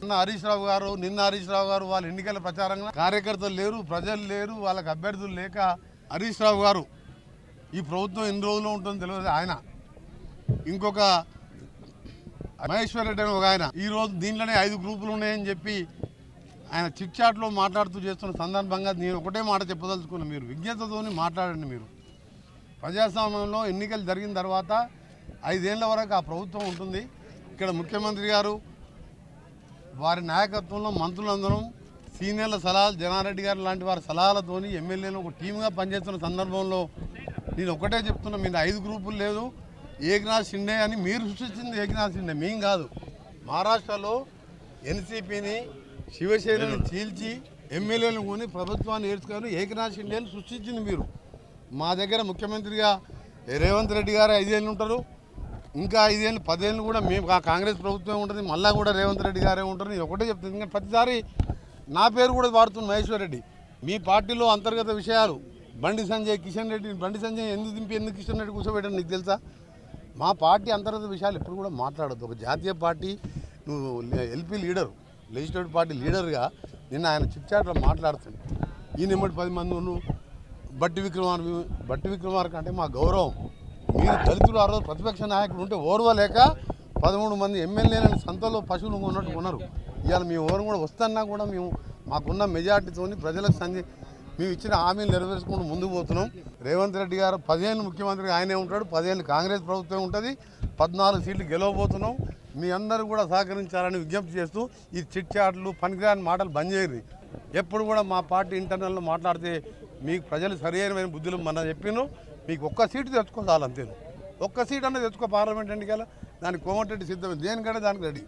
నిన్న హరీష్ రావు గారు నిన్న హరీష్ రావు గారు వాళ్ళ ఎన్నికల ప్రచారంగా కార్యకర్తలు లేరు ప్రజలు లేరు వాళ్ళకి అభ్యర్థులు లేక హరీష్ రావు గారు ఈ ప్రభుత్వం ఎన్ని రోజులు ఉంటుందో తెలియదు ఆయన. ఇంకొక మహేశ్వర్ రెడ్డి అని ఒక ఆయన. ఈ రోజు దీంట్లోనే ఐదు గ్రూపులు ఉన్నాయని చెప్పి ఆయన చిట్చాట్లో మాట్లాడుతూ చేస్తున్న సందర్భంగా నేను ఒకటే మాట చెప్పదలుచుకున్నాను మీరు. విజ్ఞతతోని మాట్లాడండి మీరు. ప్రజాస్వామ్యంలో ఎన్నికలు జరిగిన తర్వాత ఐదేళ్ళ వరకు ఆ ప్రభుత్వం ఉంటుంది. ఇక్కడ ముఖ్యమంత్రి గారు వారి నాయకత్వంలో మంత్రులందరం సీనియర్ల సలహాలు జనారెడ్డి గారు లాంటి వారి సలహాలతోని ఎమ్మెల్యేలు ఒక టీమ్గా పనిచేస్తున్న సందర్భంలో నేను ఒకటే చెప్తున్నా మీద ఐదు గ్రూపులు లేదు. ఏకనాథ్ షిండే అని మీరు సృష్టించింది ఏకనాథ్ షిండే మేం కాదు. మహారాష్ట్రలో ఎన్సీపీని శివసేనని చీల్చి ఎమ్మెల్యేలను కొని ప్రభుత్వాన్ని ఏడ్చుకొని ఏకనాథ్ షిండేని సృష్టించింది మీరు. మా దగ్గర ముఖ్యమంత్రిగా రేవంత్ రెడ్డి గారు ఐదేళ్ళు ఉంటారు. ఇంకా ఐదేళ్ళు పదేళ్ళు కూడా మేము ఆ కాంగ్రెస్ ప్రభుత్వం ఉంటుంది మళ్ళీ కూడా రేవంత్ రెడ్డి గారే ఉంటారు నేను ఒకటే చెప్తాను ఇంకా ప్రతిసారి నా పేరు కూడా వాడుతున్న మహేశ్వర్ రెడ్డి. మీ పార్టీలో అంతర్గత విషయాలు బండి సంజయ్ కిషన్ రెడ్డి బండి సంజయ్ ఎందుకు దింపి ఎందుకు కిషన్ రెడ్డి కూర్చోబెట్టాను నీకు తెలుసా? మా పార్టీ అంతర్గత విషయాలు ఎప్పుడు కూడా మాట్లాడద్దు. ఒక జాతీయ పార్టీ నువ్వు ఎల్పీ లీడరు లెజిస్లేటివ్ పార్టీ లీడర్గా నిన్న ఆయన చిట్చాట్లో మాట్లాడుతుంది ఈ నిమ్మటి పది మంది బట్టి విక్రమార్ బట్టి విక్రమార్క అంటే మా గౌరవం మీరు దళితులు ఆ రోజు ప్రతిపక్ష నాయకులు ఉంటే ఓర్వలేక పదమూడు మంది ఎమ్మెల్యేలను సంతలో పశువులు ఉన్నట్టు కొన్నారు. ఇవాళ మీ ఓరం కూడా వస్తున్నా కూడా మేము మాకున్న మెజార్టీతో ప్రజలకు సంధి మేము ఇచ్చిన హామీలు నెరవేర్చుకుంటూ ముందుకు పోతున్నాం. రేవంత్ రెడ్డి గారు పదిహేను ముఖ్యమంత్రి ఆయనే ఉంటాడు పదిహేను కాంగ్రెస్ ప్రభుత్వం ఉంటుంది పద్నాలుగు సీట్లు గెలవబోతున్నాం. మీ అందరూ కూడా సహకరించాలని విజ్ఞప్తి చేస్తూ ఈ చిట్ చాట్లు పనికిరాని మాటలు బంద్ చేయరు. ఎప్పుడు కూడా మా పార్టీ ఇంటర్నల్లో మాట్లాడితే మీకు ప్రజలు సరైన బుద్ధులు మన చెప్పిను మీకు ఒక్క సీటు తెచ్చుకోవాలి అంతే ఒక్క సీట్ అన్నది తెచ్చుకో పార్లమెంట్ ఎన్నికల దానికి కోమటిరెడ్డి సిద్ధం దేనికంటే దానికి రెడీ.